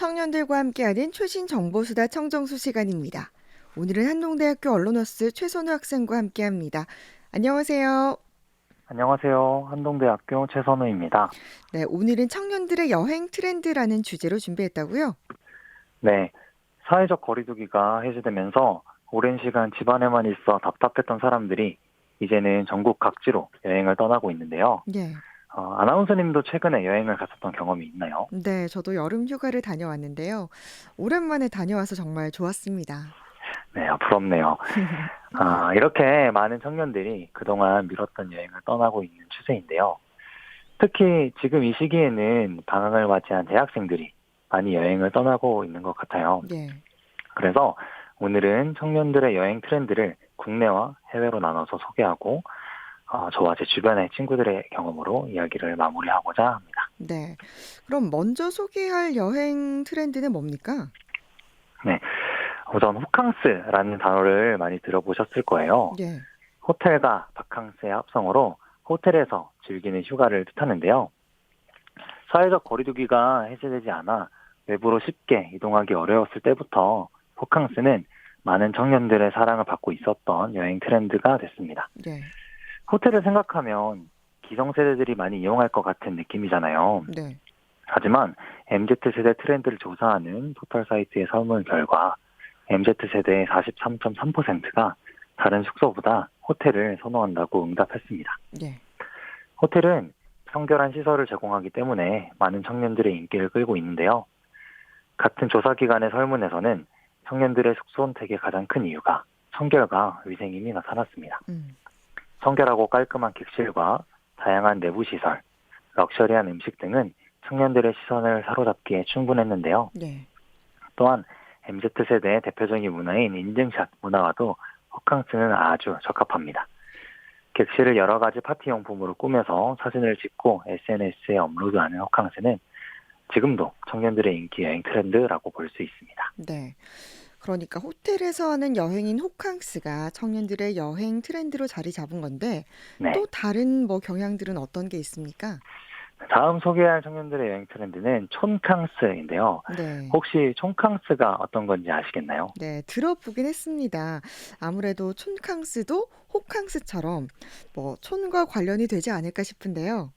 청년들과 함께하는 최신 정보수다 청정수 시간입니다. 오늘은 한동대학교 언론어스 최선우 학생과 함께합니다. 안녕하세요. 안녕하세요. 한동대학교 최선우입니다. 네, 오늘은 청년들의 여행 트렌드라는 주제로 준비했다고요? 네. 사회적 거리두기가 해제되면서 오랜 시간 집안에만 있어 답답했던 사람들이 이제는 전국 각지로 여행을 떠나고 있는데요. 네. 어, 아나운서님도 최근에 여행을 갔었던 경험이 있나요? 네, 저도 여름 휴가를 다녀왔는데요. 오랜만에 다녀와서 정말 좋았습니다. 네, 아, 부럽네요. 아, 이렇게 많은 청년들이 그동안 미뤘던 여행을 떠나고 있는 추세인데요. 특히 지금 이 시기에는 방학을 맞이한 대학생들이 많이 여행을 떠나고 있는 것 같아요. 네. 그래서 오늘은 청년들의 여행 트렌드를 국내와 해외로 나눠서 소개하고 어, 저와 제 주변의 친구들의 경험으로 이야기를 마무리하고자 합니다. 네. 그럼 먼저 소개할 여행 트렌드는 뭡니까? 우선 호캉스라는 단어를 많이 들어보셨을 거예요. 네. 호텔과 바캉스의 합성어로 호텔에서 즐기는 휴가를 뜻하는데요. 사회적 거리두기가 해제되지 않아 외부로 쉽게 이동하기 어려웠을 때부터 호캉스는 많은 청년들의 사랑을 받고 있었던 여행 트렌드가 됐습니다. 네. 호텔을 생각하면 기성세대들이 많이 이용할 것 같은 느낌이잖아요. 네. 하지만 MZ세대 트렌드를 조사하는 포털 사이트의 설문 결과 MZ세대의 43.3%가 다른 숙소보다 호텔을 선호한다고 응답했습니다. 네. 호텔은 청결한 시설을 제공하기 때문에 많은 청년들의 인기를 끌고 있는데요. 같은 조사기관의 설문에서는 청년들의 숙소 선택의 가장 큰 이유가 청결과 위생임이 나타났습니다. 음. 청결하고 깔끔한 객실과 다양한 내부 시설, 럭셔리한 음식 등은 청년들의 시선을 사로잡기에 충분했는데요. 네. 또한 MZ세대의 대표적인 문화인 인증샷 문화와도 호캉스는 아주 적합합니다. 객실을 여러 가지 파티 용품으로 꾸며서 사진을 찍고 SNS에 업로드하는 호캉스는 지금도 청년들의 인기 여행 트렌드라고 볼 수 있습니다. 네. 그러니까 호텔에서 하는 여행인 호캉스가 청년들의 여행 트렌드로 자리 잡은 건데 네. 또 다른 뭐 경향들은 어떤 게 있습니까? 다음 소개할 청년들의 여행 트렌드는 촌캉스인데요. 네. 혹시 촌캉스가 어떤 건지 아시겠나요? 네, 들어보긴 했습니다. 아무래도 촌캉스도 호캉스처럼 뭐 촌과 관련이 되지 않을까 싶은데요.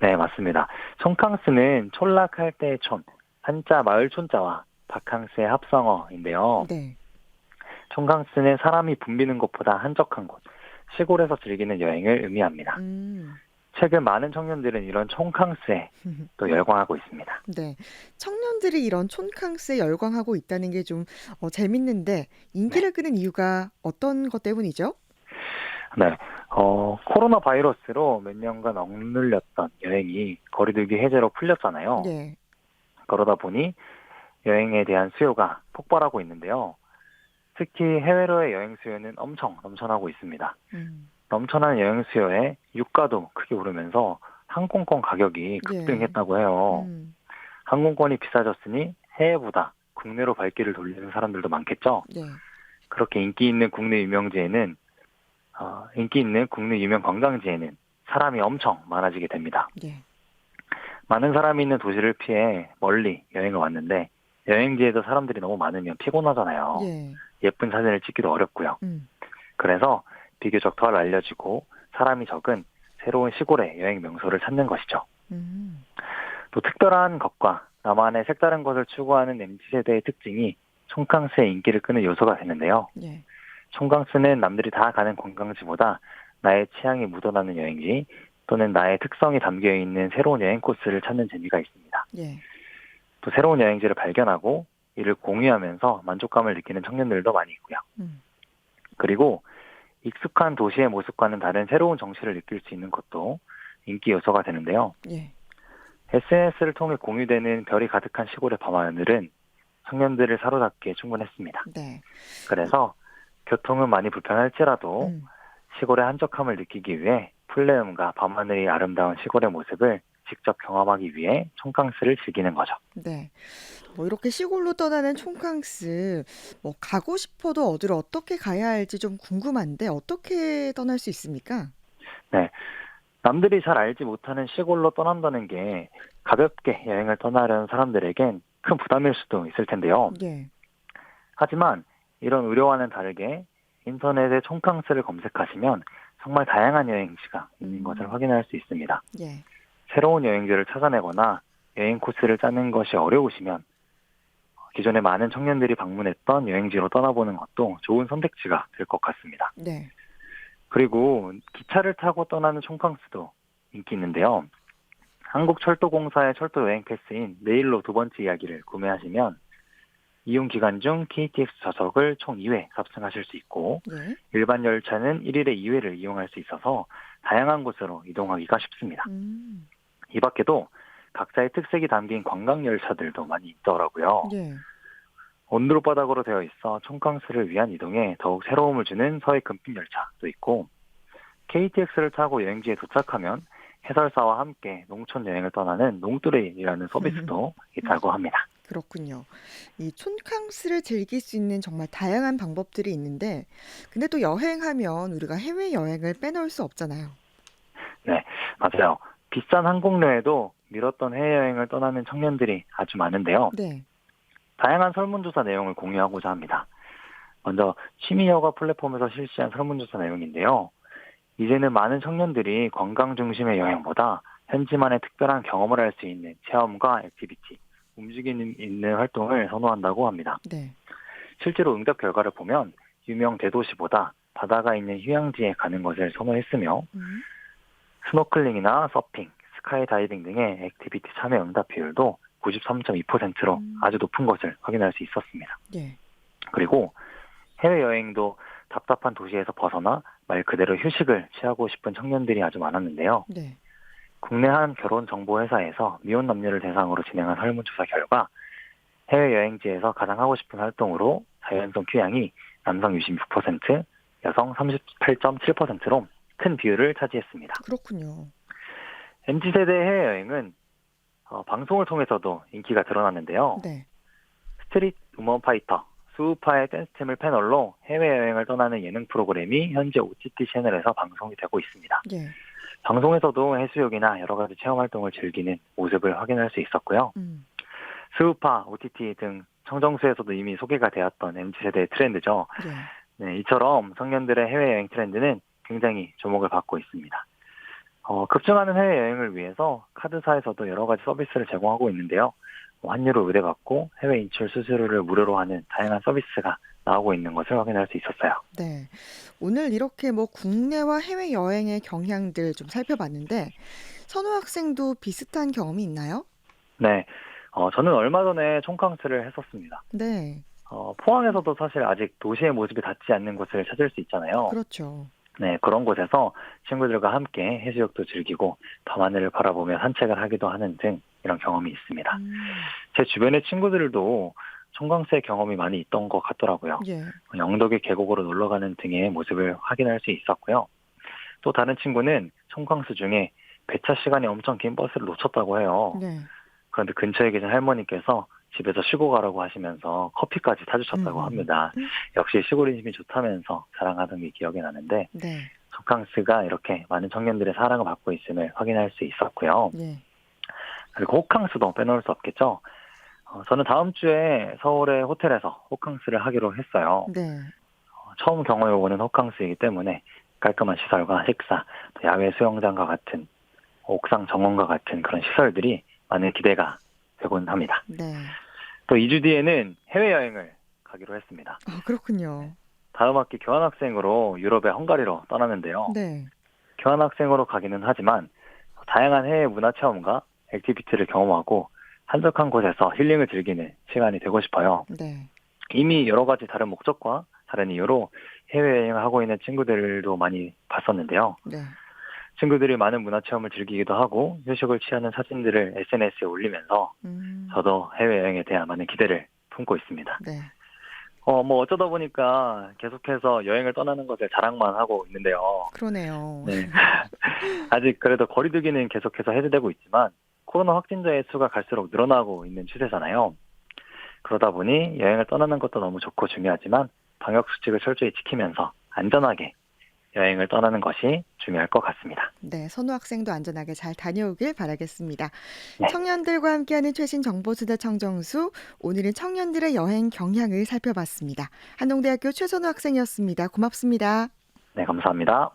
네, 맞습니다. 촌캉스는 촌락할 때의 촌, 한자 마을 촌자와 바캉스의 합성어인데요. 네. 촌캉스는 사람이 붐비는 곳보다 한적한 곳, 시골에서 즐기는 여행을 의미합니다. 음. 최근 많은 청년들은 이런 촌캉스에 또 열광하고 있습니다. 네. 청년들이 이런 촌캉스에 열광하고 있다는 게좀 어, 재밌는데 인기를 끄는 이유가 어떤 것 때문이죠? 네, 어, 코로나 바이러스로 몇 년간 억눌렸던 여행이 거리두기 해제로 풀렸잖아요. 네. 그러다 보니 여행에 대한 수요가 폭발하고 있는데요. 특히 해외로의 여행 수요는 엄청 넘쳐나고 있습니다. 음. 넘쳐나는 여행 수요에 유가도 크게 오르면서 항공권 가격이 급등했다고 해요. 음. 항공권이 비싸졌으니 해외보다 국내로 발길을 돌리는 사람들도 많겠죠. 네. 그렇게 인기 있는 국내 유명지에는 어, 인기 있는 국내 유명 관광지에는 사람이 엄청 많아지게 됩니다. 네. 많은 사람이 있는 도시를 피해 멀리 여행을 왔는데 여행지에도 사람들이 너무 많으면 피곤하잖아요. 예. 예쁜 사진을 찍기도 어렵고요. 음. 그래서 비교적 덜 알려지고 사람이 적은 새로운 시골의 여행 명소를 찾는 것이죠. 음. 또 특별한 것과 나만의 색다른 것을 추구하는 MZ세대의 특징이 촌캉스의 인기를 끄는 요소가 되는데요. 예. 촌캉스는 남들이 다 가는 관광지보다 나의 취향이 묻어나는 여행지 또는 나의 특성이 담겨 있는 새로운 여행 코스를 찾는 재미가 있습니다. 예. 또 새로운 여행지를 발견하고 이를 공유하면서 만족감을 느끼는 청년들도 많이 있고요. 음. 그리고 익숙한 도시의 모습과는 다른 새로운 정취를 느낄 수 있는 것도 인기 요소가 되는데요. 예. SNS를 통해 공유되는 별이 가득한 시골의 밤하늘은 청년들을 사로잡기에 충분했습니다. 네. 그래서 교통은 많이 불편할지라도 음. 시골의 한적함을 느끼기 위해 풀네음과 밤하늘이 아름다운 시골의 모습을 직접 경험하기 위해 촌캉스를 즐기는 거죠. 네. 뭐 이렇게 시골로 떠나는 촌캉스, 뭐 가고 싶어도 어디를 어떻게 가야 할지 좀 궁금한데 어떻게 떠날 수 있습니까? 남들이 잘 알지 못하는 시골로 떠난다는 게 가볍게 여행을 떠나려는 사람들에겐 큰 부담일 수도 있을 텐데요. 예. 하지만 이런 우려와는 다르게 인터넷에 총캉스를 검색하시면 정말 다양한 여행지가 있는 음. 것을 확인할 수 있습니다. 예. 새로운 여행지를 찾아내거나 여행 코스를 짜는 것이 어려우시면 기존에 많은 청년들이 방문했던 여행지로 떠나보는 것도 좋은 선택지가 될 것 같습니다. 네. 그리고 기차를 타고 떠나는 총캉스도 인기 있는데요. 한국철도공사의 철도 여행 패스인 내일로 두 번째 이야기를 구매하시면 이용 기간 중 KTX 좌석을 총 2회 탑승하실 수 있고 예. 일반 열차는 1일에 2회를 이용할 수 있어서 다양한 곳으로 이동하기가 쉽습니다. 음. 이 밖에도 각자의 특색이 담긴 관광 열차들도 많이 있더라고요. 예. 온도로 바닥으로 되어 있어 총캉스를 위한 이동에 더욱 새로움을 주는 서해 금빛 열차도 있고 KTX를 타고 여행지에 도착하면 해설사와 함께 농촌 여행을 떠나는 농뚜레이라는 서비스도 있다고 합니다. 그렇군요. 이 촌캉스를 즐길 수 있는 정말 다양한 방법들이 있는데, 근데 또 여행하면 우리가 해외 여행을 빼놓을 수 없잖아요. 맞아요. 비싼 항공료에도 미뤘던 해외여행을 떠나는 청년들이 아주 많은데요. 네. 다양한 설문조사 내용을 공유하고자 합니다. 먼저 취미여가 플랫폼에서 실시한 설문조사 내용인데요. 이제는 많은 청년들이 관광 중심의 여행보다 현지만의 특별한 경험을 할 수 있는 체험과 액티비티, 움직이는 있는 활동을 선호한다고 합니다. 네. 실제로 응답 결과를 보면 유명 대도시보다 바다가 있는 휴양지에 가는 것을 선호했으며 음. 스노클링이나 서핑, 스카이다이빙 등의 액티비티 참여 응답 비율도 93.2%로 음. 아주 높은 것을 확인할 수 있었습니다. 예. 그리고 해외여행도 답답한 도시에서 벗어나 말 그대로 휴식을 취하고 싶은 청년들이 아주 많았는데요. 네. 국내 한 결혼 정보 회사에서 미혼 남녀를 대상으로 진행한 설문조사 결과 해외 여행지에서 가장 하고 싶은 활동으로 자연성 휴양이 남성 26%, 여성 38.7%로 큰 비율을 차지했습니다. 그렇군요. MZ세대 해외 여행은 어, 방송을 통해서도 인기가 드러났는데요. 네. 스트릿 우먼 파이터, 수우파의 댄스팀을 패널로 해외여행을 떠나는 예능 프로그램이 현재 OTT 채널에서 방송이 되고 있습니다. 예. 방송에서도 해수욕이나 여러 가지 체험 활동을 즐기는 모습을 확인할 수 있었고요. 음. 스우파, OTT 등 청정수에서도 이미 소개가 되었던 MZ세대의 트렌드죠. 예. 네, 이처럼 청년들의 해외여행 트렌드는 굉장히 주목을 받고 있습니다. 어, 급증하는 해외 여행을 위해서 카드사에서도 여러 가지 서비스를 제공하고 있는데요. 뭐 환율을 의뢰받고 해외 인출 수수료를 무료로 하는 다양한 서비스가 나오고 있는 것을 확인할 수 있었어요. 네. 오늘 이렇게 뭐 국내와 해외 여행의 경향들 좀 살펴봤는데, 선호 학생도 비슷한 경험이 있나요? 네, 어, 저는 얼마 전에 총캉스를 했었습니다. 네. 어, 포항에서도 사실 아직 도시의 모습이 닿지 않는 곳을 찾을 수 있잖아요. 그렇죠. 네, 그런 곳에서 친구들과 함께 해수욕도 즐기고 밤하늘을 바라보며 산책을 하기도 하는 등 이런 경험이 있습니다. 음. 제 주변의 친구들도 총광스의 경험이 많이 있던 것 같더라고요. 예. 영덕의 계곡으로 놀러 가는 등의 모습을 확인할 수 있었고요. 또 다른 친구는 총광스 중에 배차 시간이 엄청 긴 버스를 놓쳤다고 해요. 네. 그런데 근처에 계신 할머니께서 집에서 쉬고 가라고 하시면서 커피까지 타주셨다고 음. 합니다. 음. 역시 시골 인심이 좋다면서 자랑하던 게 기억이 나는데 네. 총캉스가 이렇게 많은 청년들의 사랑을 받고 있음을 확인할 수 있었고요. 예. 그리고 호캉스도 빼놓을 수 없겠죠. 어, 저는 다음 주에 서울의 호텔에서 호캉스를 하기로 했어요. 네. 어, 처음 경험해보는 호캉스이기 때문에 깔끔한 시설과 식사, 또 야외 수영장과 같은 옥상 정원과 같은 그런 시설들이 많은 기대가 되곤 합니다. 네. 또 2주 뒤에는 해외여행을 가기로 했습니다. 아, 그렇군요. 다음 학기 교환학생으로 유럽의 헝가리로 떠나는데요. 네. 교환학생으로 가기는 하지만 다양한 해외 문화 체험과 액티비티를 경험하고 한적한 곳에서 힐링을 즐기는 시간이 되고 싶어요. 네. 이미 여러 가지 다른 목적과 다른 이유로 해외여행을 하고 있는 친구들도 많이 봤었는데요. 네. 친구들이 많은 문화 체험을 즐기기도 하고 휴식을 취하는 사진들을 SNS에 올리면서 음. 저도 해외여행에 대한 많은 기대를 품고 있습니다. 네. 어, 뭐 어쩌다 보니까 계속해서 여행을 떠나는 것을 자랑만 하고 있는데요. 그러네요. 네. 아직 그래도 거리두기는 계속해서 해제되고 있지만 코로나 확진자의 수가 갈수록 늘어나고 있는 추세잖아요. 그러다 보니 여행을 떠나는 것도 너무 좋고 중요하지만 방역 수칙을 철저히 지키면서 안전하게 여행을 떠나는 것이 중요할 것 같습니다. 네, 선우 학생도 안전하게 잘 다녀오길 바라겠습니다. 네. 청년들과 함께하는 최신 정보수다 청정수, 오늘은 청년들의 여행 경향을 살펴봤습니다. 한동대학교 최선우 학생이었습니다. 고맙습니다. 네, 감사합니다.